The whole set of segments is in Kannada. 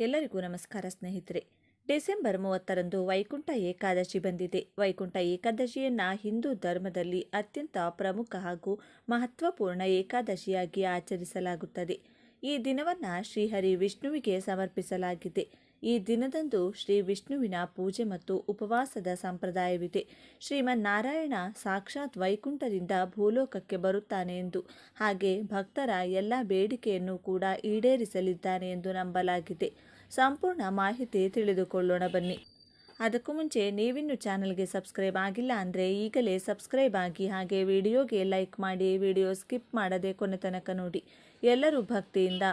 ಎಲ್ಲರಿಗೂ ನಮಸ್ಕಾರ ಸ್ನೇಹಿತರೆ. ಡಿಸೆಂಬರ್ ಮೂವತ್ತರಂದು ವೈಕುಂಠ ಏಕಾದಶಿ ಬಂದಿದೆ. ವೈಕುಂಠ ಏಕಾದಶಿಯನ್ನು ಹಿಂದೂ ಧರ್ಮದಲ್ಲಿ ಅತ್ಯಂತ ಪ್ರಮುಖ ಹಾಗೂ ಮಹತ್ವಪೂರ್ಣ ಏಕಾದಶಿಯಾಗಿ ಆಚರಿಸಲಾಗುತ್ತದೆ. ಈ ದಿನವನ್ನು ಶ್ರೀಹರಿ ವಿಷ್ಣುವಿಗೆ ಸಮರ್ಪಿಸಲಾಗಿದೆ. ಈ ದಿನದಂದು ಶ್ರೀ ವಿಷ್ಣುವಿನ ಪೂಜೆ ಮತ್ತು ಉಪವಾಸದ ಸಂಪ್ರದಾಯವಿದೆ. ಶ್ರೀಮನ್ನಾರಾಯಣ ಸಾಕ್ಷಾತ್ ವೈಕುಂಠದಿಂದ ಭೂಲೋಕಕ್ಕೆ ಬರುತ್ತಾನೆ ಎಂದು, ಹಾಗೆ ಭಕ್ತರ ಎಲ್ಲ ಬೇಡಿಕೆಯನ್ನು ಕೂಡ ಈಡೇರಿಸಲಿದ್ದಾನೆ ಎಂದು ನಂಬಲಾಗಿದೆ. ಸಂಪೂರ್ಣ ಮಾಹಿತಿ ತಿಳಿದುಕೊಳ್ಳೋಣ ಬನ್ನಿ. ಅದಕ್ಕೂ ಮುಂಚೆ ನೀವಿನ್ನು ಚಾನಲ್ಗೆ ಸಬ್ಸ್ಕ್ರೈಬ್ ಆಗಿಲ್ಲ ಅಂದರೆ ಈಗಲೇ ಸಬ್ಸ್ಕ್ರೈಬ್ ಆಗಿ ಹಾಗೆ ವಿಡಿಯೋಗೆ ಲೈಕ್ ಮಾಡಿ, ವಿಡಿಯೋ ಸ್ಕಿಪ್ ಮಾಡದೆ ಕೊನೆ ತನಕ ನೋಡಿ. ಎಲ್ಲರೂ ಭಕ್ತಿಯಿಂದ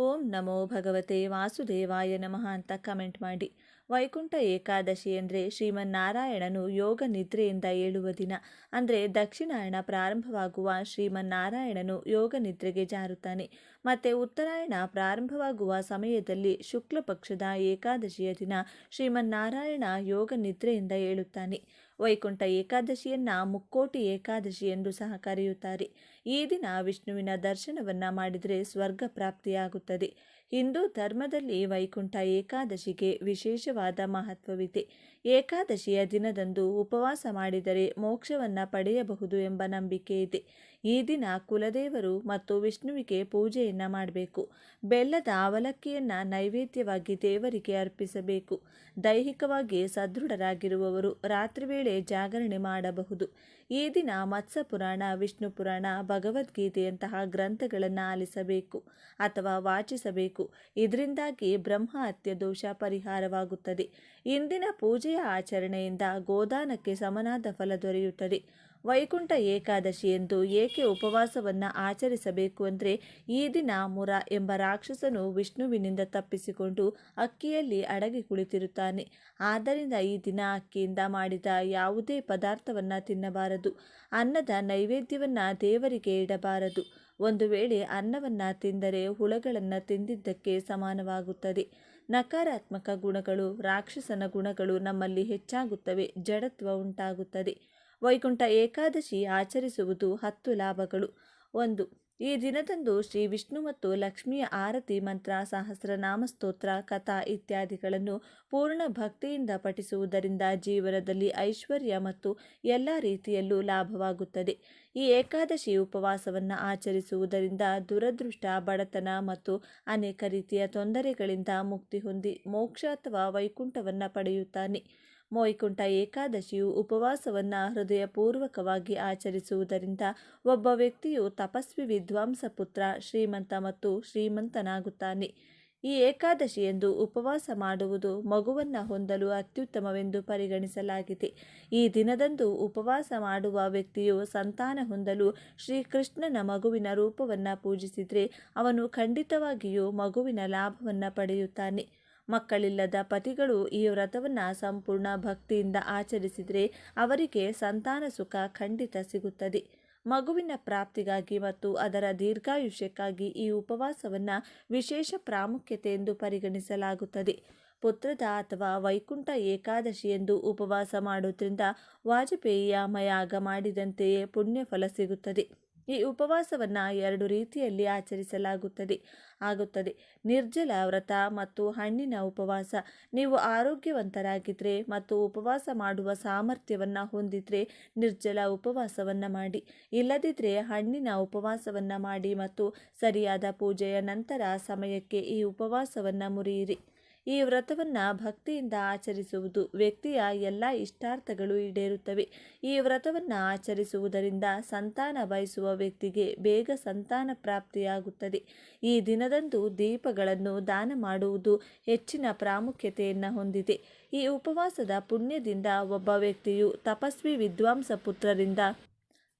ಓಂ ನಮೋ ಭಗವತೆ ವಾಸುದೇವಾಯ ನಮಃ ಅಂತ ಕಮೆಂಟ್ ಮಾಡಿ. ವೈಕುಂಠ ಏಕಾದಶಿ ಅಂದರೆ ಶ್ರೀಮನ್ನಾರಾಯಣನು ಯೋಗ ನಿದ್ರೆಯಿಂದ ಏಳುವ ದಿನ. ಅಂದರೆ ದಕ್ಷಿಣಾಯಣ ಪ್ರಾರಂಭವಾಗುವ ಶ್ರೀಮನ್ನಾರಾಯಣನು ಯೋಗ ನಿದ್ರೆಗೆ ಜಾರುತ್ತಾನೆ. ಮತ್ತು ಉತ್ತರಾಯಣ ಪ್ರಾರಂಭವಾಗುವ ಸಮಯದಲ್ಲಿ ಶುಕ್ಲ ಪಕ್ಷದ ಏಕಾದಶಿಯ ದಿನ ಶ್ರೀಮನ್ನಾರಾಯಣ ಯೋಗ ನಿದ್ರೆಯಿಂದ ಏಳುತ್ತಾನೆ. ವೈಕುಂಠ ಏಕಾದಶಿಯನ್ನು ಮುಕ್ಕೋಟಿ ಏಕಾದಶಿ ಎಂದು ಸಹ ಕರೆಯುತ್ತಾರೆ. ಈ ದಿನ ವಿಷ್ಣುವಿನ ದರ್ಶನವನ್ನ ಮಾಡಿದರೆ ಸ್ವರ್ಗ ಪ್ರಾಪ್ತಿಯಾಗುತ್ತದೆ. ಹಿಂದೂ ಧರ್ಮದಲ್ಲಿ ವೈಕುಂಠ ಏಕಾದಶಿಗೆ ವಿಶೇಷವಾದ ಮಹತ್ವವಿದೆ. ಏಕಾದಶಿಯ ದಿನದಂದು ಉಪವಾಸ ಮಾಡಿದರೆ ಮೋಕ್ಷವನ್ನು ಪಡೆಯಬಹುದು ಎಂಬ ನಂಬಿಕೆ ಇದೆ. ಈ ದಿನ ಕುಲದೇವರು ಮತ್ತು ವಿಷ್ಣುವಿಗೆ ಪೂಜೆಯನ್ನು ಮಾಡಬೇಕು. ಬೆಲ್ಲದ ಅವಲಕ್ಕಿಯನ್ನು ನೈವೇದ್ಯವಾಗಿ ದೇವರಿಗೆ ಅರ್ಪಿಸಬೇಕು. ದೈಹಿಕವಾಗಿ ಸದೃಢರಾಗಿರುವವರು ರಾತ್ರಿ ವೇಳೆ ಜಾಗರಣೆ ಮಾಡಬಹುದು. ಈ ದಿನ ಮತ್ಸ್ಯ ಪುರಾಣ ವಿಷ್ಣು ಪುರಾಣ ಭಗವದ್ಗೀತೆಯಂತಹ ಗ್ರಂಥಗಳನ್ನು ಆಲಿಸಬೇಕು ಅಥವಾ ವಾಚಿಸಬೇಕು. ಇದರಿಂದಾಗಿ ಬ್ರಹ್ಮ ಹತ್ಯೆ ದೋಷ ಪರಿಹಾರವಾಗುತ್ತದೆ. ಇಂದಿನ ಪೂಜೆಯ ಆಚರಣೆಯಿಂದ ಗೋದಾನಕ್ಕೆ ಸಮನಾದ ಫಲ ದೊರೆಯುತ್ತದೆ. ವೈಕುಂಠ ಏಕಾದಶಿ ಎಂದು ಏಕೆ ಉಪವಾಸವನ್ನು ಆಚರಿಸಬೇಕು ಅಂದರೆ ಈ ದಿನ ಮುರ ಎಂಬ ರಾಕ್ಷಸನು ವಿಷ್ಣುವಿನಿಂದ ತಪ್ಪಿಸಿಕೊಂಡು ಅಕ್ಕಿಯಲ್ಲಿ ಅಡಗಿ ಕುಳಿತಿರುತ್ತಾನೆ. ಆದ್ದರಿಂದ ಈ ದಿನ ಅಕ್ಕಿಯಿಂದ ಮಾಡಿದ ಯಾವುದೇ ಪದಾರ್ಥವನ್ನು ತಿನ್ನಬಾರದು. ಅನ್ನದ ನೈವೇದ್ಯವನ್ನು ದೇವರಿಗೆ ಇಡಬಾರದು. ಒಂದು ವೇಳೆ ಅನ್ನವನ್ನು ತಿಂದರೆ ಹುಳಗಳನ್ನು ತಿಂದಿದ್ದಕ್ಕೆ ಸಮಾನವಾಗುತ್ತದೆ. ನಕಾರಾತ್ಮಕ ಗುಣಗಳು, ರಾಕ್ಷಸನ ಗುಣಗಳು ನಮ್ಮಲ್ಲಿ ಹೆಚ್ಚಾಗುತ್ತವೆ, ಜಡತ್ವ ಉಂಟಾಗುತ್ತದೆ. ವೈಕುಂಠ ಏಕಾದಶಿ ಆಚರಿಸುವುದು ಹತ್ತು ಲಾಭಗಳು. ಒಂದು, ಈ ದಿನದಂದು ಶ್ರೀ ವಿಷ್ಣು ಮತ್ತು ಲಕ್ಷ್ಮಿಯ ಆರತಿ ಮಂತ್ರ ಸಹಸ್ರನಾಮ ಸ್ತೋತ್ರ, ಕಥಾ ಇತ್ಯಾದಿಗಳನ್ನು ಪೂರ್ಣ ಭಕ್ತಿಯಿಂದ ಪಠಿಸುವುದರಿಂದ ಜೀವನದಲ್ಲಿ ಐಶ್ವರ್ಯ ಮತ್ತು ಎಲ್ಲ ರೀತಿಯಲ್ಲೂ ಲಾಭವಾಗುತ್ತದೆ. ಈ ಏಕಾದಶಿ ಉಪವಾಸವನ್ನು ಆಚರಿಸುವುದರಿಂದ ದುರದೃಷ್ಟ, ಬಡತನ ಮತ್ತು ಅನೇಕ ರೀತಿಯ ತೊಂದರೆಗಳಿಂದ ಮುಕ್ತಿ ಹೊಂದಿ ಮೋಕ್ಷ ಅಥವಾ ವೈಕುಂಠವನ್ನು ಪಡೆಯುತ್ತಾನೆ. ವೈಕುಂಠ ಏಕಾದಶಿಯು ಉಪವಾಸವನ್ನು ಹೃದಯಪೂರ್ವಕವಾಗಿ ಆಚರಿಸುವುದರಿಂದ ಒಬ್ಬ ವ್ಯಕ್ತಿಯು ತಪಸ್ವಿ ವಿದ್ವಾಂಸ ಪುತ್ರ ಶ್ರೀಮಂತ ಮತ್ತು ಶ್ರೀಮಂತನಾಗುತ್ತಾನೆ. ಈ ಏಕಾದಶಿಯೆಂದು ಉಪವಾಸ ಮಾಡುವುದು ಮಗುವನ್ನು ಹೊಂದಲು ಅತ್ಯುತ್ತಮವೆಂದು ಪರಿಗಣಿಸಲಾಗಿದೆ. ಈ ದಿನದಂದು ಉಪವಾಸ ಮಾಡುವ ವ್ಯಕ್ತಿಯು ಸಂತಾನ ಹೊಂದಲು ಶ್ರೀಕೃಷ್ಣನ ಮಗುವಿನ ರೂಪವನ್ನು ಪೂಜಿಸಿದರೆ ಅವನು ಖಂಡಿತವಾಗಿಯೂ ಮಗುವಿನ ಲಾಭವನ್ನು ಪಡೆಯುತ್ತಾನೆ. ಮಕ್ಕಳಿಲ್ಲದ ಪತಿಗಳು ಈ ವ್ರತವನ್ನು ಸಂಪೂರ್ಣ ಭಕ್ತಿಯಿಂದ ಆಚರಿಸಿದರೆ ಅವರಿಗೆ ಸಂತಾನ ಸುಖ ಖಂಡಿತ ಸಿಗುತ್ತದೆ. ಮಗುವಿನ ಪ್ರಾಪ್ತಿಗಾಗಿ ಮತ್ತು ಅದರ ದೀರ್ಘಾಯುಷ್ಯಕ್ಕಾಗಿ ಈ ಉಪವಾಸವನ್ನು ವಿಶೇಷ ಪ್ರಾಮುಖ್ಯತೆ ಎಂದು ಪರಿಗಣಿಸಲಾಗುತ್ತದೆ. ಪುತ್ರದ ಅಥವಾ ವೈಕುಂಠ ಏಕಾದಶಿ ಎಂದು ಉಪವಾಸ ಮಾಡುವುದರಿಂದ ವಾಜಪೇಯಿಯ ಮಯಾಗ ಮಾಡಿದಂತೆಯೇ ಪುಣ್ಯಫಲ ಸಿಗುತ್ತದೆ. ಈ ಉಪವಾಸವನ್ನು ಎರಡು ರೀತಿಯಲ್ಲಿ ಆಚರಿಸಲಾಗುತ್ತದೆ. ಆಗುತ್ತದೆ. ನಿರ್ಜಲ ವ್ರತ ಮತ್ತು ಹಣ್ಣಿನ ಉಪವಾಸ. ನೀವು ಆರೋಗ್ಯವಂತರಾಗಿದ್ದರೆ ಮತ್ತು ಉಪವಾಸ ಮಾಡುವ ಸಾಮರ್ಥ್ಯವನ್ನು ಹೊಂದಿದರೆ ನಿರ್ಜಲ ಉಪವಾಸವನ್ನು ಮಾಡಿ. ಇಲ್ಲದಿದ್ದರೆ ಹಣ್ಣಿನ ಉಪವಾಸವನ್ನು ಮಾಡಿ ಮತ್ತು ಸರಿಯಾದ ಪೂಜೆಯ ನಂತರ ಸಮಯಕ್ಕೆ ಈ ಉಪವಾಸವನ್ನು ಮುರಿಯಿರಿ. ಈ ವ್ರತವನ್ನು ಭಕ್ತಿಯಿಂದ ಆಚರಿಸುವುದು ವ್ಯಕ್ತಿಯ ಎಲ್ಲ ಇಷ್ಟಾರ್ಥಗಳು ಈಡೇರುತ್ತವೆ. ಈ ವ್ರತವನ್ನು ಆಚರಿಸುವುದರಿಂದ ಸಂತಾನ ಬಯಸುವ ವ್ಯಕ್ತಿಗೆ ಬೇಗ ಸಂತಾನ ಪ್ರಾಪ್ತಿಯಾಗುತ್ತದೆ. ಈ ದಿನದಂದು ದೀಪಗಳನ್ನು ದಾನ ಮಾಡುವುದು ಹೆಚ್ಚಿನ ಪ್ರಾಮುಖ್ಯತೆಯನ್ನು ಹೊಂದಿದೆ. ಈ ಉಪವಾಸದ ಪುಣ್ಯದಿಂದ ಒಬ್ಬ ವ್ಯಕ್ತಿಯು ತಪಸ್ವಿ ವಿದ್ವಾಂಸ ಪುತ್ರರಿಂದ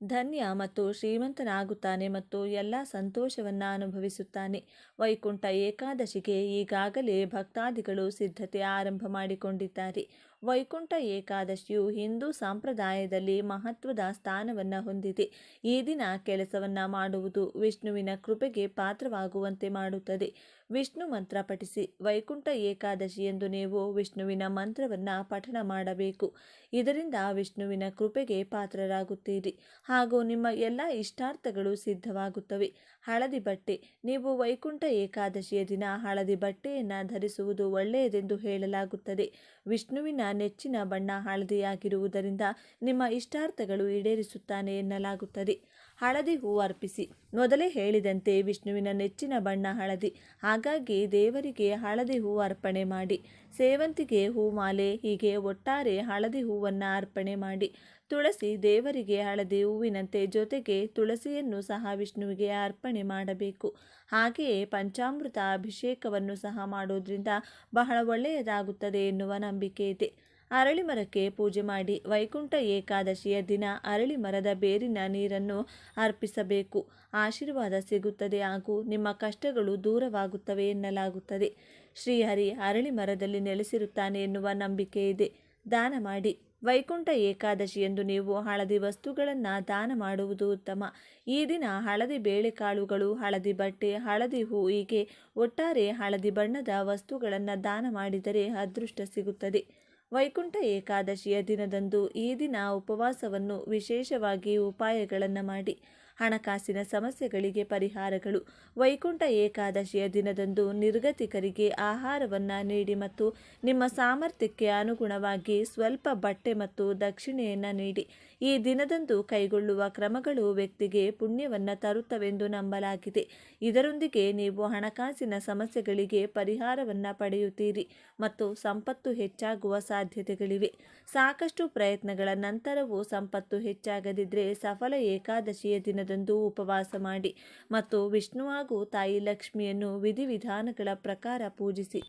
ಧನ್ಯ ಮತ್ತು ಶ್ರೀಮಂತನಾಗುತ್ತಾನೆ ಮತ್ತು ಎಲ್ಲ ಸಂತೋಷವನ್ನು ಅನುಭವಿಸುತ್ತಾನೆ. ವೈಕುಂಠ ಏಕಾದಶಿಗೆ ಈಗಾಗಲೇ ಭಕ್ತಾದಿಗಳು ಸಿದ್ಧತೆ ಆರಂಭ ಮಾಡಿಕೊಂಡಿದ್ದಾರೆ. ವೈಕುಂಠ ಏಕಾದಶಿಯು ಹಿಂದೂ ಸಂಪ್ರದಾಯದಲ್ಲಿ ಮಹತ್ವದ ಸ್ಥಾನವನ್ನು ಹೊಂದಿದೆ. ಈ ದಿನ ಕೆಲಸವನ್ನು ಮಾಡುವುದು ವಿಷ್ಣುವಿನ ಕೃಪೆಗೆ ಪಾತ್ರವಾಗುವಂತೆ ಮಾಡುತ್ತದೆ. ವಿಷ್ಣು ಮಂತ್ರ ಪಠಿಸಿ, ವೈಕುಂಠ ಏಕಾದಶಿ ಎಂದು ನೀವು ವಿಷ್ಣುವಿನ ಮಂತ್ರವನ್ನು ಪಠಣ ಮಾಡಬೇಕು. ಇದರಿಂದ ವಿಷ್ಣುವಿನ ಕೃಪೆಗೆ ಪಾತ್ರರಾಗುತ್ತೀರಿ. ಹಾಗೂ ನಿಮ್ಮ ಎಲ್ಲ ಇಷ್ಟಾರ್ಥಗಳು ಸಿದ್ಧವಾಗುತ್ತವೆ. ಹಳದಿ ಬಟ್ಟೆ, ನೀವು ವೈಕುಂಠ ಏಕಾದಶಿಯ ದಿನ ಹಳದಿ ಬಟ್ಟೆಯನ್ನು ಧರಿಸುವುದು ಒಳ್ಳೆಯದೆಂದು ಹೇಳಲಾಗುತ್ತದೆ. ವಿಷ್ಣುವಿನ ನೆಚ್ಚಿನ ಬಣ್ಣ ಹಳದಿಯಾಗಿರುವುದರಿಂದ ನಿಮ್ಮ ಇಷ್ಟಾರ್ಥಗಳು ಈಡೇರಿಸುತ್ತಾನೆ ಎನ್ನಲಾಗುತ್ತದೆ. ಹಳದಿ ಹೂ ಅರ್ಪಿಸಿ. ಮೊದಲೇ ಹೇಳಿದಂತೆ ವಿಷ್ಣುವಿನ ನೆಚ್ಚಿನ ಬಣ್ಣ ಹಳದಿ. ಹಾಗಾಗಿ ದೇವರಿಗೆ ಹಳದಿ ಹೂ ಅರ್ಪಣೆ ಮಾಡಿ. ಸೇವಂತಿಗೆ ಹೂಮಾಲೆ ಹೀಗೆ ಒಟ್ಟಾರೆ ಹಳದಿ ಹೂವನ್ನು ಅರ್ಪಣೆ ಮಾಡಿ. ತುಳಸಿ ದೇವರಿಗೆ ಹಳದಿ ಹೂವಿನಂತೆ ಜೊತೆಗೆ ತುಳಸಿಯನ್ನು ಸಹ ವಿಷ್ಣುವಿಗೆ ಅರ್ಪಣೆ ಮಾಡಬೇಕು. ಹಾಗೆಯೇ ಪಂಚಾಮೃತ ಅಭಿಷೇಕವನ್ನು ಸಹ ಮಾಡೋದ್ರಿಂದ ಬಹಳ ಒಳ್ಳೆಯದಾಗುತ್ತದೆ ಎನ್ನುವ ನಂಬಿಕೆ ಇದೆ. ಅರಳಿ ಮರಕ್ಕೆ ಪೂಜೆ ಮಾಡಿ ವೈಕುಂಠ ಏಕಾದಶಿಯ ದಿನ ಅರಳಿ ಮರದ ಬೇರಿನ ನೀರನ್ನು ಅರ್ಪಿಸಬೇಕು. ಆಶೀರ್ವಾದ ಸಿಗುತ್ತದೆ ಹಾಗೂ ನಿಮ್ಮ ಕಷ್ಟಗಳು ದೂರವಾಗುತ್ತವೆ ಎನ್ನಲಾಗುತ್ತದೆ. ಶ್ರೀಹರಿ ಅರಳಿ ಮರದಲ್ಲಿ ನೆಲೆಸಿರುತ್ತಾನೆ ಎನ್ನುವ ನಂಬಿಕೆ ಇದೆ. ದಾನ ಮಾಡಿ. ವೈಕುಂಠ ಏಕಾದಶಿ ಎಂದು ನೀವು ಹಳದಿ ವಸ್ತುಗಳನ್ನು ದಾನ ಮಾಡುವುದು ಉತ್ತಮ. ಈ ದಿನ ಹಳದಿ ಬೇಳೆಕಾಳುಗಳು, ಹಳದಿ ಬಟ್ಟೆ, ಹಳದಿ ಹೂ ಹೀಗೆ ಒಟ್ಟಾರೆ ಹಳದಿ ಬಣ್ಣದ ವಸ್ತುಗಳನ್ನು ದಾನ ಮಾಡಿದರೆ ಅದೃಷ್ಟ ಸಿಗುತ್ತದೆ. ವೈಕುಂಠ ಏಕಾದಶಿಯ ದಿನದಂದು ಈ ದಿನ ಉಪವಾಸವನ್ನು ವಿಶೇಷವಾಗಿ ಉಪಾಯಗಳನ್ನು ಮಾಡಿ. ಹಣಕಾಸಿನ ಸಮಸ್ಯೆಗಳಿಗೆ ಪರಿಹಾರಗಳು. ವೈಕುಂಠ ಏಕಾದಶಿಯ ದಿನದಂದು ನಿರ್ಗತಿಕರಿಗೆ ಆಹಾರವನ್ನು ನೀಡಿ ಮತ್ತು ನಿಮ್ಮ ಸಾಮರ್ಥ್ಯಕ್ಕೆ ಅನುಗುಣವಾಗಿ ಸ್ವಲ್ಪ ಬಟ್ಟೆ ಮತ್ತು ದಕ್ಷಿಣೆಯನ್ನು ನೀಡಿ. ಈ ದಿನದಂದು ಕೈಗೊಳ್ಳುವ ಕ್ರಮಗಳು ವ್ಯಕ್ತಿಗೆ ಪುಣ್ಯವನ್ನು ತರುತ್ತವೆಂದು ನಂಬಲಾಗಿದೆ. ಇದರೊಂದಿಗೆ ನೀವು ಹಣಕಾಸಿನ ಸಮಸ್ಯೆಗಳಿಗೆ ಪರಿಹಾರವನ್ನು ಪಡೆಯುತ್ತೀರಿ ಮತ್ತು ಸಂಪತ್ತು ಹೆಚ್ಚಾಗುವ ಸಾಧ್ಯತೆಗಳಿವೆ. ಸಾಕಷ್ಟು ಪ್ರಯತ್ನಗಳ ನಂತರವೂ ಸಂಪತ್ತು ಹೆಚ್ಚಾಗದಿದ್ದರೆ ಸಫಲ ಏಕಾದಶಿಯ ದಿನದಂದು ಉಪವಾಸ ಮಾಡಿ ಮತ್ತು ವಿಷ್ಣು ಹಾಗೂ ತಾಯಿ ಲಕ್ಷ್ಮಿಯನ್ನು ವಿಧಿವಿಧಾನಗಳ ಪ್ರಕಾರ ಪೂಜಿಸಿ.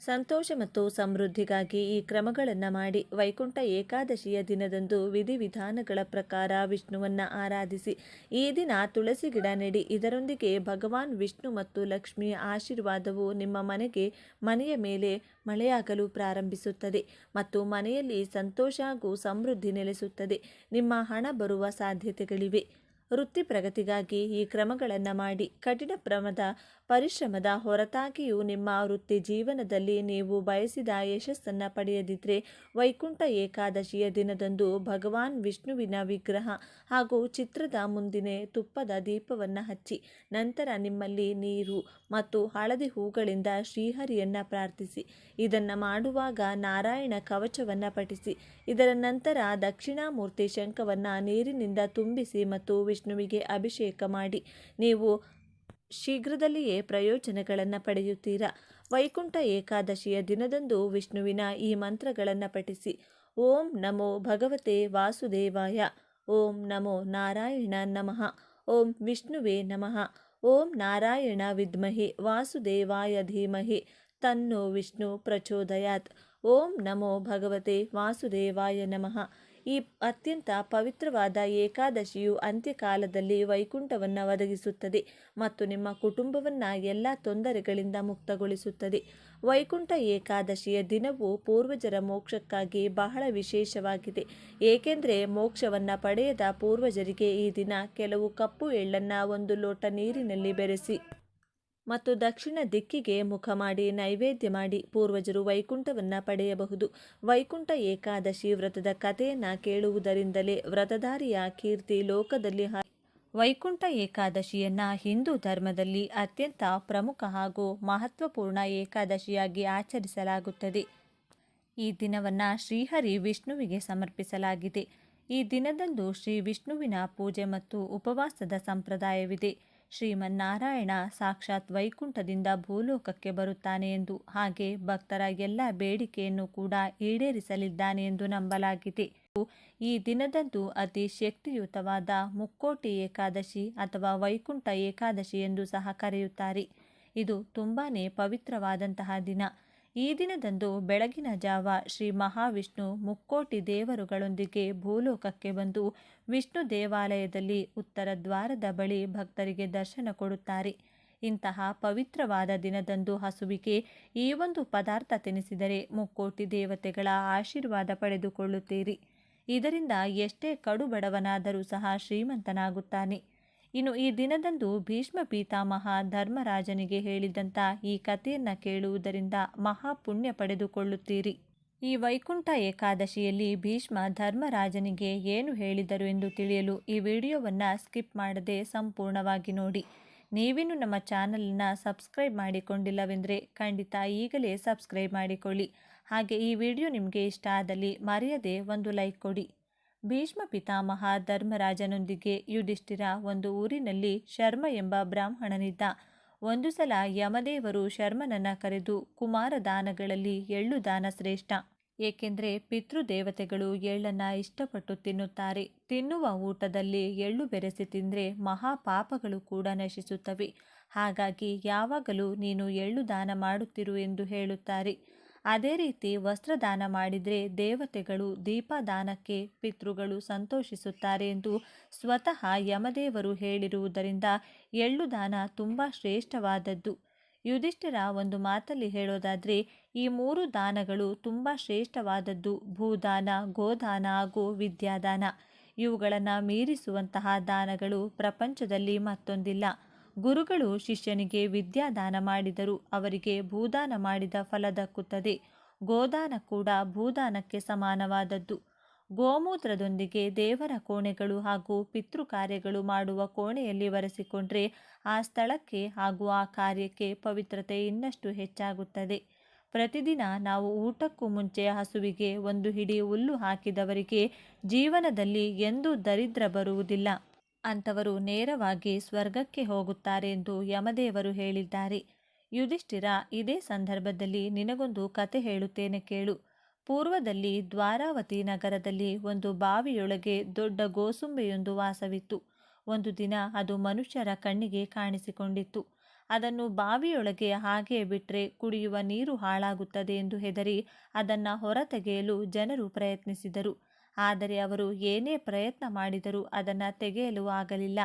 ಸಂತೋಷ ಮತ್ತು ಸಮೃದ್ಧಿಗಾಗಿ ಈ ಕ್ರಮಗಳನ್ನು ಮಾಡಿ ವೈಕುಂಠ ಏಕಾದಶಿಯ ದಿನದಂದು ವಿಧಿವಿಧಾನಗಳ ಪ್ರಕಾರ ವಿಷ್ಣುವನ್ನು ಆರಾಧಿಸಿ. ಈ ದಿನ ತುಳಸಿ ಗಿಡ ನೆಡಿ, ಇದರೊಂದಿಗೆ ಭಗವಾನ್ ವಿಷ್ಣು ಮತ್ತು ಲಕ್ಷ್ಮಿಯ ಆಶೀರ್ವಾದವು ನಿಮ್ಮ ಮನೆಗೆ, ಮನೆಯ ಮೇಲೆ ಮಳೆಯಾಗಲು ಪ್ರಾರಂಭಿಸುತ್ತದೆ ಮತ್ತು ಮನೆಯಲ್ಲಿ ಸಂತೋಷ ಹಾಗೂ ಸಮೃದ್ಧಿ ನೆಲೆಸುತ್ತದೆ. ನಿಮ್ಮ ಹಣ ಬರುವ ಸಾಧ್ಯತೆಗಳಿವೆ. ವೃತ್ತಿ ಪ್ರಗತಿಗಾಗಿ ಈ ಕ್ರಮಗಳನ್ನು ಮಾಡಿ ಕಠಿಣ ಪ್ರಮದ ಪರಿಶ್ರಮದ ಹೊರತಾಗಿಯೂ ನಿಮ್ಮ ವೃತ್ತಿ ಜೀವನದಲ್ಲಿ ನೀವು ಬಯಸಿದ ಯಶಸ್ಸನ್ನು ಪಡೆಯದಿದ್ದರೆ ವೈಕುಂಠ ಏಕಾದಶಿಯ ದಿನದಂದು ಭಗವಾನ್ ವಿಷ್ಣುವಿನ ವಿಗ್ರಹ ಹಾಗೂ ಚಿತ್ರದ ಮುಂದಿನ ತುಪ್ಪದ ದೀಪವನ್ನು ಹಚ್ಚಿ ನಂತರ ನಿಮ್ಮಲ್ಲಿ ನೀರು ಮತ್ತು ಹಳದಿ ಹೂಗಳಿಂದ ಶ್ರೀಹರಿಯನ್ನು ಪ್ರಾರ್ಥಿಸಿ. ಇದನ್ನು ಮಾಡುವಾಗ ನಾರಾಯಣ ಕವಚವನ್ನು ಪಠಿಸಿ. ಇದರ ನಂತರ ದಕ್ಷಿಣಾಮೂರ್ತಿ ಶಂಖವನ್ನು ನೀರಿನಿಂದ ತುಂಬಿಸಿ ಮತ್ತು ವಿಷ್ಣುವಿಗೆ ಅಭಿಷೇಕ ಮಾಡಿ. ನೀವು ಶೀಘ್ರದಲ್ಲಿಯೇ ಪ್ರಯೋಜನಗಳನ್ನು ಪಡೆಯುತ್ತೀರಾ? ವೈಕುಂಠ ಏಕಾದಶಿಯ ದಿನದಂದು ವಿಷ್ಣುವಿನ ಈ ಮಂತ್ರಗಳನ್ನು ಪಠಿಸಿ. ಓಂ ನಮೋ ಭಗವತೆ ವಾಸುದೇವಾಯ. ಓಂ ನಮೋ ನಾರಾಯಣ ನಮಃ. ಓಂ ವಿಷ್ಣುವೇ ನಮಃ. ಓಂ ನಾರಾಯಣ ವಿದ್ಮಹಿ ವಾಸುದೇವಾಯ ಧೀಮಹಿ. ತನ್ನೋ ವಿಷ್ಣು ಪ್ರಚೋದಯಾತ್. ಓಂ ನಮೋ ಭಗವತೆ ವಾಸುದೇವಾಯ ನಮಃ. ಈ ಅತ್ಯಂತ ಪವಿತ್ರವಾದ ಏಕಾದಶಿಯು ಅಂತ್ಯಕಾಲದಲ್ಲಿ ವೈಕುಂಠವನ್ನು ಒದಗಿಸುತ್ತದೆ ಮತ್ತು ನಿಮ್ಮ ಕುಟುಂಬವನ್ನು ಎಲ್ಲ ತೊಂದರೆಗಳಿಂದ ಮುಕ್ತಗೊಳಿಸುತ್ತದೆ. ವೈಕುಂಠ ಏಕಾದಶಿಯ ದಿನವು ಪೂರ್ವಜರ ಮೋಕ್ಷಕ್ಕಾಗಿ ಬಹಳ ವಿಶೇಷವಾಗಿದೆ. ಏಕೆಂದರೆ ಮೋಕ್ಷವನ್ನು ಪಡೆಯದ ಪೂರ್ವಜರಿಗೆ ಈ ದಿನ ಕೆಲವು ಕಪ್ಪು ಎಳ್ಳನ್ನು ಒಂದು ಲೋಟ ನೀರಿನಲ್ಲಿ ಬೆರೆಸಿ. ಮತ್ತು ದಕ್ಷಿಣ ದಿಕ್ಕಿಗೆ ಮುಖ ಮಾಡಿ ನೈವೇದ್ಯ ಮಾಡಿ ಪೂರ್ವಜರು ವೈಕುಂಠವನ್ನು ಪಡೆಯಬಹುದು. ವೈಕುಂಠ ಏಕಾದಶಿ ವ್ರತದ ಕಥೆಯನ್ನು ಕೇಳುವುದರಿಂದಲೇ ವ್ರತಧಾರಿಯ ಕೀರ್ತಿ ಲೋಕದಲ್ಲಿ ವೈಕುಂಠ ಏಕಾದಶಿಯನ್ನ ಹಿಂದೂ ಧರ್ಮದಲ್ಲಿ ಅತ್ಯಂತ ಪ್ರಮುಖ ಹಾಗೂ ಮಹತ್ವಪೂರ್ಣ ಏಕಾದಶಿಯಾಗಿ ಆಚರಿಸಲಾಗುತ್ತದೆ. ಈ ದಿನವನ್ನು ಶ್ರೀಹರಿ ವಿಷ್ಣುವಿಗೆ ಸಮರ್ಪಿಸಲಾಗಿದೆ. ಈ ದಿನದಂದು ಶ್ರೀ ವಿಷ್ಣುವಿನ ಪೂಜೆ ಮತ್ತು ಉಪವಾಸದ ಸಂಪ್ರದಾಯವಿದೆ. ಶ್ರೀಮನ್ನಾರಾಯಣ ಸಾಕ್ಷಾತ್ ವೈಕುಂಠದಿಂದ ಭೂಲೋಕಕ್ಕೆ ಬರುತ್ತಾನೆ ಎಂದು. ಹಾಗೆ ಭಕ್ತರ ಎಲ್ಲ ಬೇಡಿಕೆಯನ್ನು ಕೂಡ ಈಡೇರಿಸಲಿದ್ದಾನೆ ಎಂದು ನಂಬಲಾಗಿದೆ. ಈ ದಿನದಂದು ಅತಿ ಶಕ್ತಿಯುತವಾದ ಮುಕ್ಕೋಟಿ ಏಕಾದಶಿ ಅಥವಾ ವೈಕುಂಠ ಏಕಾದಶಿ ಎಂದು ಸಹ ಕರೆಯುತ್ತಾರೆ. ಇದು ತುಂಬಾನೇ ಪವಿತ್ರವಾದಂತಹ ದಿನ. ಈ ದಿನದಂದು ಬೆಳಗಿನ ಜಾವ ಶ್ರೀ ಮಹಾವಿಷ್ಣು ಮುಕ್ಕೋಟಿ ದೇವರುಗಳೊಂದಿಗೆ ಭೂಲೋಕಕ್ಕೆ ಬಂದು ವಿಷ್ಣು ದೇವಾಲಯದಲ್ಲಿ ಉತ್ತರ ದ್ವಾರದ ಬಳಿ ಭಕ್ತರಿಗೆ ದರ್ಶನ ಕೊಡುತ್ತಾರೆ. ಇಂತಹ ಪವಿತ್ರವಾದ ದಿನದಂದು ಹಸುವಿಗೆ ಈ ಒಂದು ಪದಾರ್ಥ ತಿನಿಸಿದರೆ ಮುಕ್ಕೋಟಿ ದೇವತೆಗಳ ಆಶೀರ್ವಾದ ಪಡೆದುಕೊಳ್ಳುತ್ತೀರಿ. ಇದರಿಂದ ಎಷ್ಟೇ ಕಡುಬಡವನಾದರೂ ಸಹ ಶ್ರೀಮಂತನಾಗುತ್ತಾನೆ. ಇನ್ನು ಈ ದಿನದಂದು ಭೀಷ್ಮ ಪೀತಾಮಹ ಧರ್ಮರಾಜನಿಗೆ ಹೇಳಿದಂಥ ಈ ಕಥೆಯನ್ನು ಕೇಳುವುದರಿಂದ ಮಹಾಪುಣ್ಯ ಪಡೆದುಕೊಳ್ಳುತ್ತೀರಿ. ಈ ವೈಕುಂಠ ಏಕಾದಶಿಯಲ್ಲಿ ಭೀಷ್ಮ ಧರ್ಮರಾಜನಿಗೆ ಏನು ಹೇಳಿದರು ಎಂದು ತಿಳಿಯಲು ಈ ವಿಡಿಯೋವನ್ನು ಸ್ಕಿಪ್ ಮಾಡದೆ ಸಂಪೂರ್ಣವಾಗಿ ನೋಡಿ. ನೀವಿನ್ನು ನಮ್ಮ ಚಾನಲನ್ನು ಸಬ್ಸ್ಕ್ರೈಬ್ ಮಾಡಿಕೊಂಡಿಲ್ಲವೆಂದರೆ ಖಂಡಿತ ಈಗಲೇ ಸಬ್ಸ್ಕ್ರೈಬ್ ಮಾಡಿಕೊಳ್ಳಿ. ಹಾಗೆ ಈ ವಿಡಿಯೋ ನಿಮಗೆ ಇಷ್ಟ ಆದಲ್ಲಿ ಮರೆಯದೆ ಒಂದು ಲೈಕ್ ಕೊಡಿ. ಭೀಷ್ಮ ಪಿತಾಮಹ ಧರ್ಮರಾಜನೊಂದಿಗೆ ಯುಧಿಷ್ಠಿರ ಒಂದು ಊರಿನಲ್ಲಿ ಶರ್ಮ ಎಂಬ ಬ್ರಾಹ್ಮಣನಿದ್ದ. ಒಂದು ಸಲ ಯಮದೇವರು ಶರ್ಮನನ್ನ ಕರೆದು ಕುಮಾರ ದಾನಗಳಲ್ಲಿ ಎಳ್ಳು ದಾನ ಶ್ರೇಷ್ಠ. ಏಕೆಂದರೆ ಪಿತೃದೇವತೆಗಳು ಎಳ್ಳನ್ನ ಇಷ್ಟಪಟ್ಟು ತಿನ್ನುತ್ತಾರೆ. ತಿನ್ನುವ ಊಟದಲ್ಲಿ ಎಳ್ಳು ಬೆರೆಸಿ ತಿಂದರೆ ಮಹಾಪಾಪಗಳು ಕೂಡ ನಶಿಸುತ್ತವೆ. ಹಾಗಾಗಿ ಯಾವಾಗಲೂ ನೀನು ಎಳ್ಳು ದಾನ ಮಾಡುತ್ತಿರು ಎಂದು ಹೇಳುತ್ತಾರೆ. ಅದೇ ರೀತಿ ವಸ್ತ್ರದಾನ ಮಾಡಿದರೆ ದೇವತೆಗಳು ದೀಪದಾನಕ್ಕೆ ಪಿತೃಗಳು ಸಂತೋಷಿಸುತ್ತಾರೆ ಎಂದು ಸ್ವತಃ ಯಮದೇವರು ಹೇಳಿರುವುದರಿಂದ ಎಳ್ಳು ದಾನ ತುಂಬ ಶ್ರೇಷ್ಠವಾದದ್ದು. ಯುಧಿಷ್ಠಿರ ಒಂದು ಮಾತಲ್ಲಿ ಹೇಳೋದಾದರೆ, ಈ ಮೂರು ದಾನಗಳು ತುಂಬ ಶ್ರೇಷ್ಠವಾದದ್ದು, ಭೂದಾನ, ಗೋದಾನ ಹಾಗೂ ವಿದ್ಯಾದಾನ. ಇವುಗಳನ್ನು ಮೀರಿಸುವಂತಹ ದಾನಗಳು ಪ್ರಪಂಚದಲ್ಲಿ ಮತ್ತೊಂದಿಲ್ಲ. ಗುರುಗಳು ಶಿಷ್ಯನಿಗೆ ವಿದ್ಯಾದಾನ ಮಾಡಿದರು. ಅವರಿಗೆ ಭೂದಾನ ಮಾಡಿದ ಫಲ ದಕ್ಕುತ್ತದೆ. ಗೋದಾನ ಕೂಡ ಭೂದಾನಕ್ಕೆ ಸಮಾನವಾದದ್ದು. ಗೋಮೂತ್ರದೊಂದಿಗೆ ದೇವರ ಕೋಣೆಗಳು ಹಾಗೂ ಪಿತೃ ಕಾರ್ಯಗಳು ಮಾಡುವ ಕೋಣೆಯಲ್ಲಿ ಒರೆಸಿಕೊಂಡ್ರೆ ಆ ಸ್ಥಳಕ್ಕೆ ಹಾಗೂ ಆ ಕಾರ್ಯಕ್ಕೆ ಪವಿತ್ರತೆ ಇನ್ನಷ್ಟು ಹೆಚ್ಚಾಗುತ್ತದೆ. ಪ್ರತಿದಿನ ನಾವು ಊಟಕ್ಕೂ ಮುಂಚೆ ಹಸುವಿಗೆ ಒಂದು ಹಿಡಿ ಹುಲ್ಲು ಹಾಕಿದವರಿಗೆ ಜೀವನದಲ್ಲಿ ಎಂದೂ ದರಿದ್ರ ಬರುವುದಿಲ್ಲ. ಅಂಥವರು ನೇರವಾಗಿ ಸ್ವರ್ಗಕ್ಕೆ ಹೋಗುತ್ತಾರೆ ಎಂದು ಯಮದೇವರು ಹೇಳಿದ್ದಾರೆ. ಯುಧಿಷ್ಠಿರ ಇದೇ ಸಂದರ್ಭದಲ್ಲಿ ನಿನಗೊಂದು ಕತೆ ಹೇಳುತ್ತೇನೆ ಕೇಳು. ಪೂರ್ವದಲ್ಲಿ ದ್ವಾರಾವತಿ ನಗರದಲ್ಲಿ ಒಂದು ಬಾವಿಯೊಳಗೆ ದೊಡ್ಡ ಗೋಸುಂಬೆಯೊಂದು ವಾಸವಿತ್ತು. ಒಂದು ದಿನ ಅದು ಮನುಷ್ಯರ ಕಣ್ಣಿಗೆ ಕಾಣಿಸಿಕೊಂಡಿತ್ತು. ಅದನ್ನು ಬಾವಿಯೊಳಗೆ ಹಾಗೆ ಬಿಟ್ಟರೆ ಕುಡಿಯುವ ನೀರು ಹಾಳಾಗುತ್ತದೆ ಎಂದು ಹೆದರಿ ಅದನ್ನು ಹೊರತೆಗೆಯಲು ಜನರು ಪ್ರಯತ್ನಿಸಿದರು. ಆದರೆ ಅವರು ಏನೇ ಪ್ರಯತ್ನ ಮಾಡಿದರೂ ಅದನ್ನು ತೆಗೆಯಲು ಆಗಲಿಲ್ಲ.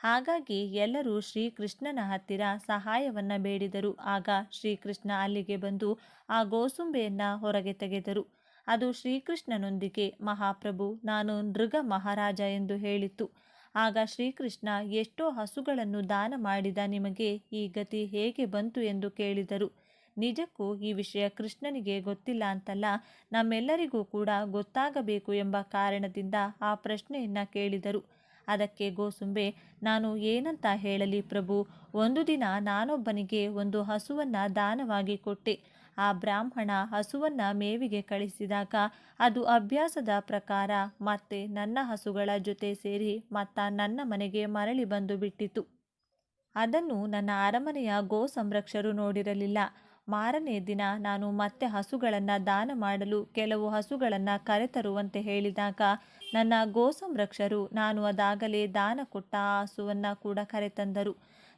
ಹಾಗಾಗಿ ಎಲ್ಲರೂ ಶ್ರೀಕೃಷ್ಣನ ಹತ್ತಿರ ಸಹಾಯವನ್ನು ಬೇಡಿದರು. ಆಗ ಶ್ರೀಕೃಷ್ಣ ಅಲ್ಲಿಗೆ ಬಂದು ಆ ಗೋಸುಂಬೆಯನ್ನು ಹೊರಗೆ ತೆಗೆದರು. ಅದು ಶ್ರೀಕೃಷ್ಣನೊಂದಿಗೆ, ಮಹಾಪ್ರಭು, ನಾನು ನೃಗ ಮಹಾರಾಜ ಎಂದು ಹೇಳಿತ್ತು. ಆಗ ಶ್ರೀಕೃಷ್ಣ, ಎಷ್ಟೋ ಹಸುಗಳನ್ನು ದಾನ ಮಾಡಿದ ನಿಮಗೆ ಈ ಗತಿ ಹೇಗೆ ಬಂತು? ಎಂದು ಕೇಳಿದರು. ನಿಜಕ್ಕೂ ಈ ವಿಷಯ ಕೃಷ್ಣನಿಗೆ ಗೊತ್ತಿಲ್ಲ ಅಂತಲ್ಲ ನಮ್ಮೆಲ್ಲರಿಗೂ ಕೂಡ ಗೊತ್ತಾಗಬೇಕು ಎಂಬ ಕಾರಣದಿಂದ ಆ ಪ್ರಶ್ನೆಯನ್ನು ಕೇಳಿದರು. ಅದಕ್ಕೆ ಗೋಸುಂಬೆ, ನಾನು ಏನಂತ ಹೇಳಲಿ ಪ್ರಭು? ಒಂದು ದಿನ ನಾನೊಬ್ಬನಿಗೆ ಒಂದು ಹಸುವನ್ನು ದಾನವಾಗಿ ಕೊಟ್ಟೆ. ಆ ಬ್ರಾಹ್ಮಣ ಹಸುವನ್ನ ಮೇವಿಗೆ ಕಳಿಸಿದಾಗ ಅದು ಅಭ್ಯಾಸದ ಪ್ರಕಾರ ಮತ್ತೆ ನನ್ನ ಹಸುಗಳ ಜೊತೆ ಸೇರಿ ಮತ್ತ ನನ್ನ ಮನೆಗೆ ಮರಳಿ ಬಂದು ಬಿಟ್ಟಿತು. ಅದನ್ನು ನನ್ನ ಅರಮನೆಯ ಗೋ ಸಂರಕ್ಷರು ನೋಡಿರಲಿಲ್ಲ. ಮಾರನೇ ದಿನ ನಾನು ಮತ್ತೆ ಹಸುಗಳನ್ನು ದಾನ ಮಾಡಲು ಕೆಲವು ಹಸುಗಳನ್ನು ಕರೆತರುವಂತೆ ಹೇಳಿದಾಗ ನನ್ನ ಗೋಸಂರಕ್ಷರು ನಾನು ಅದಾಗಲೇ ದಾನ ಕೊಟ್ಟ ಆ ಹಸುವನ್ನು ಕೂಡ ಕರೆತಂದರು.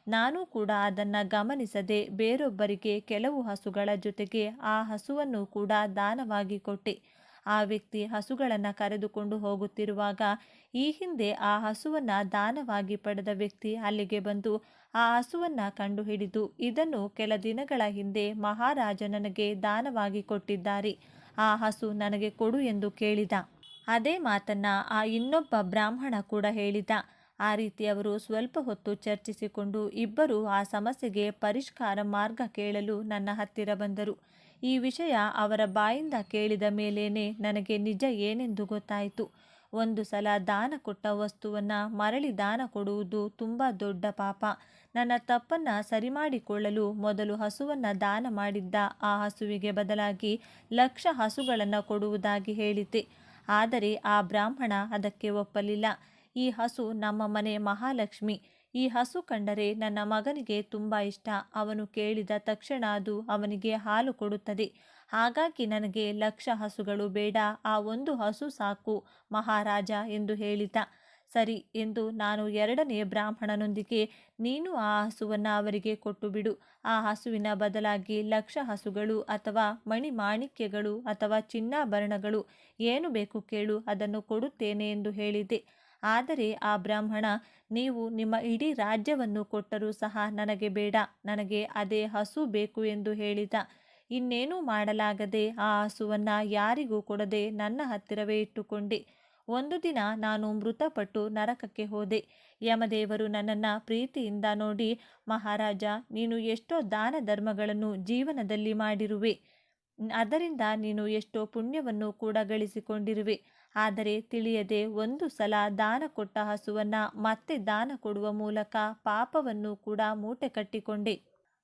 ನಾನು ಕೂಡ ಅದನ್ನು ಗಮನಿಸದೆ ಬೇರೊಬ್ಬರಿಗೆ ಕೆಲವು ಹಸುಗಳ ಜೊತೆಗೆ ಆ ಹಸುವನ್ನು ಕೂಡ ದಾನವಾಗಿ ಕೊಟ್ಟೆ. ಆ ವ್ಯಕ್ತಿ ಹಸುಗಳನ್ನು ಕರೆದುಕೊಂಡು ಹೋಗುತ್ತಿರುವಾಗ ಈ ಹಿಂದೆ ಆ ಹಸುವನ್ನು ದಾನವಾಗಿ ಪಡೆದ ವ್ಯಕ್ತಿ ಅಲ್ಲಿಗೆ ಬಂದು ಆ ಹಸುವನ್ನು ಕಂಡುಹಿಡಿದು ಇದನ್ನು ಕೆಲ ದಿನಗಳ ಹಿಂದೆ ಮಹಾರಾಜ ನನಗೆ ದಾನವಾಗಿ ಕೊಟ್ಟಿದ್ದಾರೆ. ಆ ಹಸು ನನಗೆ ಕೊಡು ಎಂದು ಕೇಳಿದ. ಅದೇ ಮಾತನ್ನ ಆ ಇನ್ನೊಬ್ಬ ಬ್ರಾಹ್ಮಣ ಕೂಡ ಹೇಳಿದ. ಆ ರೀತಿ ಅವರು ಸ್ವಲ್ಪ ಹೊತ್ತು ಚರ್ಚಿಸಿಕೊಂಡು ಇಬ್ಬರು ಆ ಸಮಸ್ಯೆಗೆ ಪರಿಷ್ಕಾರ ಮಾರ್ಗ ಕೇಳಲು ನನ್ನ ಹತ್ತಿರ ಬಂದರು. ಈ ವಿಷಯ ಅವರ ಬಾಯಿಂದ ಕೇಳಿದ ಮೇಲೇನೆ ನನಗೆ ನಿಜ ಏನೆಂದು ಗೊತ್ತಾಯಿತು. ಒಂದು ಸಲ ದಾನ ಕೊಟ್ಟ ವಸ್ತುವನ್ನು ಮರಳಿ ದಾನ ಕೊಡುವುದು ತುಂಬ ದೊಡ್ಡ ಪಾಪ. ನನ್ನ ತಪ್ಪನ್ನು ಸರಿಮಾಡಿಕೊಳ್ಳಲು ಮೊದಲು ಹಸುವನ್ನು ದಾನ ಮಾಡಿದ್ದ ಆ ಹಸುವಿಗೆ ಬದಲಾಗಿ ಲಕ್ಷ ಹಸುಗಳನ್ನು ಕೊಡುವುದಾಗಿ ಹೇಳಿದೆ ಆದರೆ ಆ ಬ್ರಾಹ್ಮಣ ಅದಕ್ಕೆ ಒಪ್ಪಲಿಲ್ಲ. ಈ ಹಸು ನಮ್ಮ ಮನೆ ಮಹಾಲಕ್ಷ್ಮಿ. ಈ ಹಸು ಕಂಡರೆ ನನ್ನ ಮಗನಿಗೆ ತುಂಬ ಇಷ್ಟ. ಅವನು ಕೇಳಿದ ತಕ್ಷಣ ಅದು ಅವನಿಗೆ ಹಾಲು ಕೊಡುತ್ತದೆ. ಹಾಗಾಗಿ ನನಗೆ ಲಕ್ಷ ಹಸುಗಳು ಬೇಡ, ಆ ಒಂದು ಹಸು ಸಾಕು ಮಹಾರಾಜ ಎಂದು ಹೇಳಿದ. ಸರಿ ಎಂದು ನಾನು ಎರಡನೇ ಬ್ರಾಹ್ಮಣನೊಂದಿಗೆ, ನೀನು ಆ ಹಸುವನ್ನು ಅವರಿಗೆ ಕೊಟ್ಟು ಬಿಡು. ಆ ಹಸುವಿನ ಬದಲಾಗಿ ಲಕ್ಷ ಹಸುಗಳು ಅಥವಾ ಮಣಿ ಮಾಣಿಕ್ಯಗಳು ಅಥವಾ ಚಿನ್ನಾಭರಣಗಳು ಏನು ಬೇಕು ಕೇಳು, ಅದನ್ನು ಕೊಡುತ್ತೇನೆ ಎಂದು ಹೇಳಿದೆ. ಆದರೆ ಆ ಬ್ರಾಹ್ಮಣ, ನೀವು ನಿಮ್ಮ ಇಡೀ ರಾಜ್ಯವನ್ನು ಕೊಟ್ಟರೂ ಸಹ ನನಗೆ ಬೇಡ, ನನಗೆ ಅದೇ ಹಸು ಬೇಕು ಎಂದು ಹೇಳಿದ. ಇನ್ನೇನೂ ಮಾಡಲಾಗದೆ ಆ ಹಸುವನ್ನು ಯಾರಿಗೂ ಕೊಡದೆ ನನ್ನ ಹತ್ತಿರವೇ ಇಟ್ಟುಕೊಂಡೆ. ಒಂದು ದಿನ ನಾನು ಮೃತಪಟ್ಟು ನರಕಕ್ಕೆ ಹೋದೆ. ಯಮದೇವರು ನನ್ನನ್ನು ಪ್ರೀತಿಯಿಂದ ನೋಡಿ, ಮಹಾರಾಜ, ನೀನು ಎಷ್ಟೋ ದಾನ ಧರ್ಮಗಳನ್ನು ಜೀವನದಲ್ಲಿ ಮಾಡಿರುವೆ. ಅದರಿಂದ ನೀನು ಎಷ್ಟೋ ಪುಣ್ಯವನ್ನು ಕೂಡ ಗಳಿಸಿಕೊಂಡಿರುವೆ. ಆದರೆ ತಿಳಿಯದೆ ಒಂದು ಸಲ ದಾನ ಕೊಟ್ಟ ಹಸುವನ್ನು ಮತ್ತೆ ದಾನ ಕೊಡುವ ಮೂಲಕ ಪಾಪವನ್ನು ಕೂಡ ಮೂಟೆ ಕಟ್ಟಿಕೊಂಡೆ.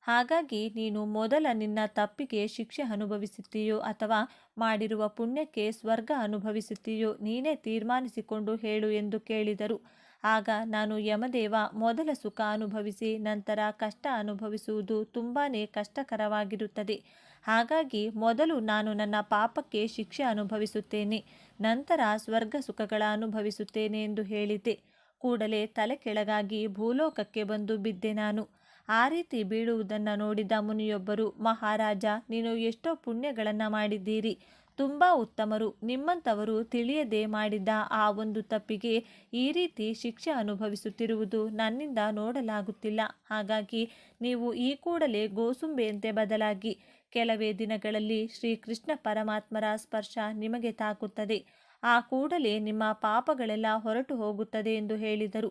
ಹಾಗಾಗಿ ನೀನು ಮೊದಲ ನಿನ್ನ ತಪ್ಪಿಗೆ ಶಿಕ್ಷೆ ಅನುಭವಿಸುತ್ತೀಯೋ ಅಥವಾ ಮಾಡಿರುವ ಪುಣ್ಯಕ್ಕೆ ಸ್ವರ್ಗ ಅನುಭವಿಸುತ್ತೀಯೋ ನೀನೇ ತೀರ್ಮಾನಿಸಿಕೊಂಡು ಹೇಳು ಎಂದು ಕೇಳಿದರು. ಆಗ ನಾನು ಯಮದೇವ, ಮೊದಲ ಸುಖ ಅನುಭವಿಸಿ ನಂತರ ಕಷ್ಟ ಅನುಭವಿಸುವುದು ತುಂಬಾ ಕಷ್ಟಕರವಾಗಿರುತ್ತದೆ. ಹಾಗಾಗಿ ಮೊದಲು ನಾನು ನನ್ನ ಪಾಪಕ್ಕೆ ಶಿಕ್ಷೆ ಅನುಭವಿಸುತ್ತೇನೆ, ನಂತರ ಸ್ವರ್ಗ ಸುಖಗಳ ಅನುಭವಿಸುತ್ತೇನೆ ಎಂದು ಹೇಳಿದ್ದೆ. ಕೂಡಲೇ ತಲೆ ಕೆಳಗಾಗಿ ಭೂಲೋಕಕ್ಕೆ ಬಂದು ಬಿದ್ದೆ ನಾನು. ಆ ರೀತಿ ಬೀಳುವುದನ್ನು ನೋಡಿದ ಮುನಿಯೊಬ್ಬರು, ಮಹಾರಾಜ, ನೀನು ಎಷ್ಟೋ ಪುಣ್ಯಗಳನ್ನು ಮಾಡಿದ್ದೀರಿ. ತುಂಬ ಉತ್ತಮರು. ನಿಮ್ಮಂಥವರು ತಿಳಿಯದೆ ಮಾಡಿದ ಆ ಒಂದು ತಪ್ಪಿಗೆ ಈ ರೀತಿ ಶಿಕ್ಷೆ ಅನುಭವಿಸುತ್ತಿರುವುದು ನನ್ನಿಂದ ನೋಡಲಾಗುತ್ತಿಲ್ಲ. ಹಾಗಾಗಿ ನೀವು ಈ ಕೂಡಲೇ ಗೋಸುಂಬೆಯಂತೆ ಬದಲಾಗಿ ಕೆಲವೇ ದಿನಗಳಲ್ಲಿ ಶ್ರೀಕೃಷ್ಣ ಪರಮಾತ್ಮರ ಸ್ಪರ್ಶ ನಿಮಗೆ ತಾಕುತ್ತದೆ. ಆ ಕೂಡಲೇ ನಿಮ್ಮ ಪಾಪಗಳೆಲ್ಲ ಹೊರಟು ಹೋಗುತ್ತದೆ ಎಂದು ಹೇಳಿದರು.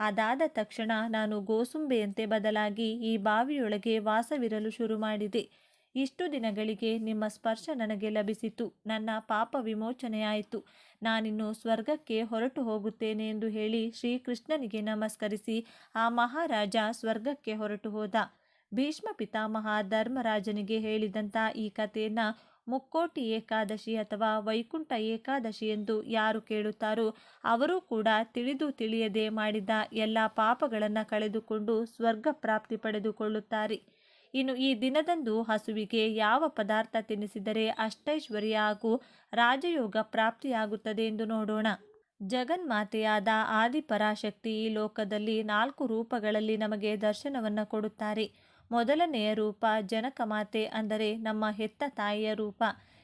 ಅದಾದ ತಕ್ಷಣ ನಾನು ಗೋಸುಂಬೆಯಂತೆ ಬದಲಾಗಿ ಈ ಬಾವಿಯೊಳಗೆ ವಾಸವಿರಲು ಶುರು ಮಾಡಿದೆ. ಇಷ್ಟು ದಿನಗಳಿಗೆ ನಿಮ್ಮ ಸ್ಪರ್ಶ ನನಗೆ ಲಭಿಸಿತು. ನನ್ನ ಪಾಪ ವಿಮೋಚನೆಯಾಯಿತು. ನಾನಿನ್ನು ಸ್ವರ್ಗಕ್ಕೆ ಹೊರಟು ಹೋಗುತ್ತೇನೆ ಎಂದು ಹೇಳಿ ಶ್ರೀಕೃಷ್ಣನಿಗೆ ನಮಸ್ಕರಿಸಿ ಆ ಮಹಾರಾಜ ಸ್ವರ್ಗಕ್ಕೆ ಹೊರಟು ಹೋದ. ಭೀಷ್ಮ ಪಿತಾಮಹ ಧರ್ಮರಾಜನಿಗೆ ಹೇಳಿದಂಥ ಈ ಕಥೆಯನ್ನು ಮುಕ್ಕೋಟಿ ಏಕಾದಶಿ ಅಥವಾ ವೈಕುಂಠ ಏಕಾದಶಿ ಎಂದು ಯಾರು ಕೇಳುತ್ತಾರೋ ಅವರೂ ಕೂಡ ತಿಳಿದು ತಿಳಿಯದೆ ಮಾಡಿದ ಎಲ್ಲ ಪಾಪಗಳನ್ನು ಕಳೆದುಕೊಂಡು ಸ್ವರ್ಗ ಪ್ರಾಪ್ತಿ ಪಡೆದುಕೊಳ್ಳುತ್ತಾರೆ. ಇನ್ನು ಈ ದಿನದಂದು ಹಸುವಿಗೆ ಯಾವ ಪದಾರ್ಥ ತಿನ್ನಿಸಿದರೆ ಅಷ್ಟೈಶ್ವರ್ಯ ಹಾಗೂ ರಾಜಯೋಗ ಪ್ರಾಪ್ತಿಯಾಗುತ್ತದೆ ಎಂದು ನೋಡೋಣ. ಜಗನ್ಮಾತೆಯಾದ ಆದಿಪರಾಶಕ್ತಿ ಈ ಲೋಕದಲ್ಲಿ ನಾಲ್ಕು ರೂಪಗಳಲ್ಲಿ ನಮಗೆ ದರ್ಶನವನ್ನು ಕೊಡುತ್ತಾರೆ. ಮೊದಲನೆಯ ರೂಪ ಜನಕಮಾತೆ ಅಂದರೆ ನಮ್ಮ ಹೆತ್ತ ತಾಯಿಯ ರೂಪ.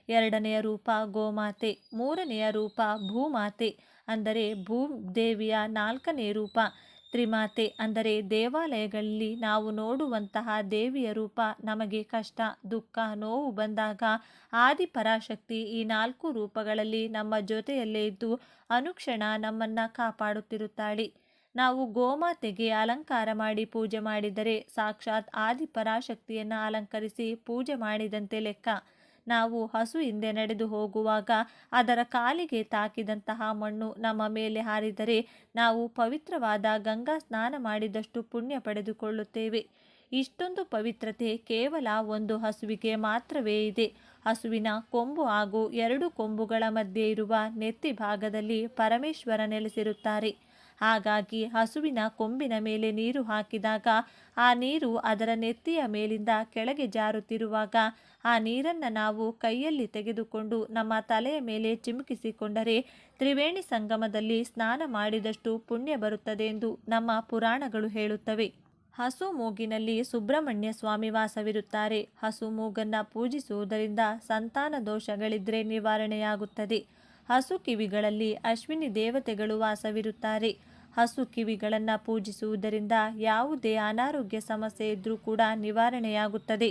ಎರಡನೆಯ ರೂಪ ಗೋಮಾತೆ, ಮೂರನೆಯ ರೂಪ ಭೂಮಾತೆ ಅಂದರೆ ಭೂದೇವಿಯ ನಾಲ್ಕನೇ ರೂಪ ತ್ರಿಮಾತೆ ಅಂದರೆ ದೇವಾಲಯಗಳಲ್ಲಿ ನಾವು ನೋಡುವಂತಹ ದೇವಿಯ ರೂಪ ನಮಗೆ ಕಷ್ಟ, ದುಃಖ, ನೋವು ಬಂದಾಗ ಆದಿಪರಾಶಕ್ತಿ ಈ ನಾಲ್ಕು ರೂಪಗಳಲ್ಲಿ ನಮ್ಮ ಜೊತೆಯಲ್ಲೇ ಇದ್ದು ಅನುಕ್ಷಣ ನಮ್ಮನ್ನು ಕಾಪಾಡುತ್ತಿರುತ್ತಾಳೆ. ನಾವು ಗೋಮಾತೆಗೆ ಅಲಂಕಾರ ಮಾಡಿ ಪೂಜೆ ಮಾಡಿದರೆ ಸಾಕ್ಷಾತ್ ಆದಿಪರಾಶಕ್ತಿಯನ್ನು ಅಲಂಕರಿಸಿ ಪೂಜೆ ಮಾಡಿದಂತೆ ಲೆಕ್ಕ. ನಾವು ಹಸು ಹಿಂದೆ ನಡೆದು ಹೋಗುವಾಗ ಅದರ ಕಾಲಿಗೆ ತಾಕಿದಂತಹ ಮಣ್ಣು ನಮ್ಮ ಮೇಲೆ ಹಾರಿದರೆ ನಾವು ಪವಿತ್ರವಾದ ಗಂಗಾ ಸ್ನಾನ ಮಾಡಿದಷ್ಟು ಪುಣ್ಯ ಪಡೆದುಕೊಳ್ಳುತ್ತೇವೆ. ಇಷ್ಟೊಂದು ಪವಿತ್ರತೆ ಕೇವಲ ಒಂದು ಹಸುವಿಗೆ ಮಾತ್ರವೇ ಇದೆ. ಹಸುವಿನ ಕೊಂಬು ಹಾಗೂ ಎರಡು ಕೊಂಬುಗಳ ಮಧ್ಯೆ ಇರುವ ನೆತ್ತಿ ಭಾಗದಲ್ಲಿ ಪರಮೇಶ್ವರ ನೆಲೆಸಿರುತ್ತಾರೆ. ಹಾಗಾಗಿ ಹಸುವಿನ ಕೊಂಬಿನ ಮೇಲೆ ನೀರು ಹಾಕಿದಾಗ ಆ ನೀರು ಅದರ ನೆತ್ತಿಯ ಮೇಲಿಂದ ಕೆಳಗೆ ಜಾರುತ್ತಿರುವಾಗ ಆ ನೀರನ್ನು ನಾವು ಕೈಯಲ್ಲಿ ತೆಗೆದುಕೊಂಡು ನಮ್ಮ ತಲೆಯ ಮೇಲೆ ಚಿಮುಕಿಸಿಕೊಂಡರೆ ತ್ರಿವೇಣಿ ಸಂಗಮದಲ್ಲಿ ಸ್ನಾನ ಮಾಡಿದಷ್ಟು ಪುಣ್ಯ ಬರುತ್ತದೆ ಎಂದು ನಮ್ಮ ಪುರಾಣಗಳು ಹೇಳುತ್ತವೆ. ಹಸು ಮೂಗಿನಲ್ಲಿ ಸುಬ್ರಹ್ಮಣ್ಯ ಸ್ವಾಮಿ ವಾಸವಿರುತ್ತಾರೆ. ಹಸು ಮೂಗನ್ನು ಪೂಜಿಸುವುದರಿಂದ ಸಂತಾನ ದೋಷಗಳಿದ್ರೆ ನಿವಾರಣೆಯಾಗುತ್ತದೆ. ಹಸು ಕಿವಿಗಳಲ್ಲಿ ಅಶ್ವಿನಿ ದೇವತೆಗಳು ವಾಸವಿರುತ್ತಾರೆ. ಹಸು ಕಿವಿಗಳನ್ನು ಪೂಜಿಸುವುದರಿಂದ ಯಾವುದೇ ಅನಾರೋಗ್ಯ ಸಮಸ್ಯೆ ಇದ್ದರೂ ಕೂಡ ನಿವಾರಣೆಯಾಗುತ್ತದೆ.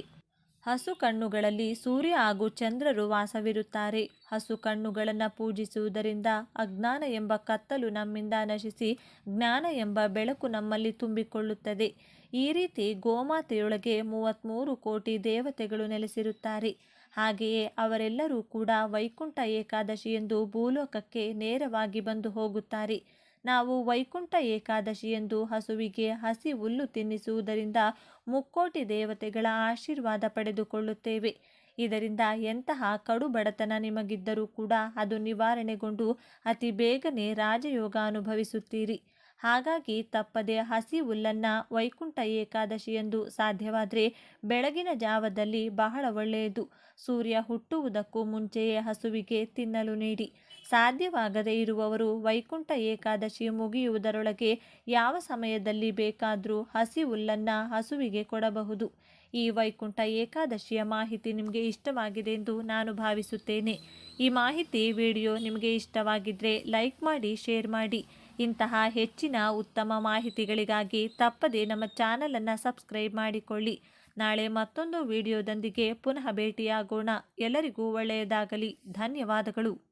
ಹಸು ಕಣ್ಣುಗಳಲ್ಲಿ ಸೂರ್ಯ ಹಾಗೂ ಚಂದ್ರರು ವಾಸವಿರುತ್ತಾರೆ. ಹಸು ಕಣ್ಣುಗಳನ್ನು ಪೂಜಿಸುವುದರಿಂದ ಅಜ್ಞಾನ ಎಂಬ ಕತ್ತಲು ನಮ್ಮಿಂದ ನಶಿಸಿ ಜ್ಞಾನ ಎಂಬ ಬೆಳಕು ನಮ್ಮಲ್ಲಿ ತುಂಬಿಕೊಳ್ಳುತ್ತದೆ. ಈ ರೀತಿ ಗೋಮಾತೆಯೊಳಗೆ ಮೂವತ್ತ್ಮೂರು ಕೋಟಿ ದೇವತೆಗಳು ನೆಲೆಸಿರುತ್ತಾರೆ. ಹಾಗೆಯೇ ಅವರೆಲ್ಲರೂ ಕೂಡ ವೈಕುಂಠ ಏಕಾದಶಿ ಎಂದು ಭೂಲೋಕಕ್ಕೆ ನೇರವಾಗಿ ಬಂದು ಹೋಗುತ್ತಾರೆ. ನಾವು ವೈಕುಂಠ ಏಕಾದಶಿ ಎಂದು ಹಸುವಿಗೆ ಹಸಿ ಹುಲ್ಲು ತಿನ್ನಿಸುವುದರಿಂದ ಮುಕ್ಕೋಟಿ ದೇವತೆಗಳ ಆಶೀರ್ವಾದ ಪಡೆದುಕೊಳ್ಳುತ್ತೇವೆ. ಇದರಿಂದ ಎಂತಹ ಕಡು ಬಡತನ ನಿಮಗಿದ್ದರೂ ಕೂಡ ಅದು ನಿವಾರಣೆಗೊಂಡು ಅತಿ ಬೇಗನೆ ರಾಜಯೋಗ ಅನುಭವಿಸುತ್ತೀರಿ. ಹಾಗಾಗಿ ತಪ್ಪದೆ ಹಸಿ ಹುಲ್ಲನ್ನು ವೈಕುಂಠ ಏಕಾದಶಿ ಎಂದು ಸಾಧ್ಯವಾದರೆ ಬೆಳಗಿನ ಜಾವದಲ್ಲಿ ಬಹಳ ಒಳ್ಳೆಯದು. ಸೂರ್ಯ ಹುಟ್ಟುವುದಕ್ಕೂ ಮುಂಚೆಯೇ ಹಸುವಿಗೆ ತಿನ್ನಲು ನೀಡಿ. ಸಾಧ್ಯವಾಗದೇ ಇರುವವರು ವೈಕುಂಠ ಏಕಾದಶಿ ಮುಗಿಯುವುದರೊಳಗೆ ಯಾವ ಸಮಯದಲ್ಲಿ ಬೇಕಾದರೂ ಹಸಿ ಹುಲ್ಲನ್ನು ಹಸುವಿಗೆ ಕೊಡಬಹುದು. ಈ ವೈಕುಂಠ ಏಕಾದಶಿಯ ಮಾಹಿತಿ ನಿಮಗೆ ಇಷ್ಟವಾಗಿದೆ ಎಂದು ನಾನು ಭಾವಿಸುತ್ತೇನೆ. ಈ ಮಾಹಿತಿ ವಿಡಿಯೋ ನಿಮಗೆ ಇಷ್ಟವಾಗಿದ್ದರೆ ಲೈಕ್ ಮಾಡಿ, ಶೇರ್ ಮಾಡಿ. ಇಂತಹ ಹೆಚ್ಚಿನ ಉತ್ತಮ ಮಾಹಿತಿಗಳಿಗಾಗಿ ತಪ್ಪದೆ ನಮ್ಮ ಚಾನಲನ್ನು ಸಬ್ಸ್ಕ್ರೈಬ್ ಮಾಡಿಕೊಳ್ಳಿ. ನಾಳೆ ಮತ್ತೊಂದು ವಿಡಿಯೋದೊಂದಿಗೆ ಪುನಃ ಭೇಟಿಯಾಗೋಣ. ಎಲ್ಲರಿಗೂ ಒಳ್ಳೆಯದಾಗಲಿ. ಧನ್ಯವಾದಗಳು.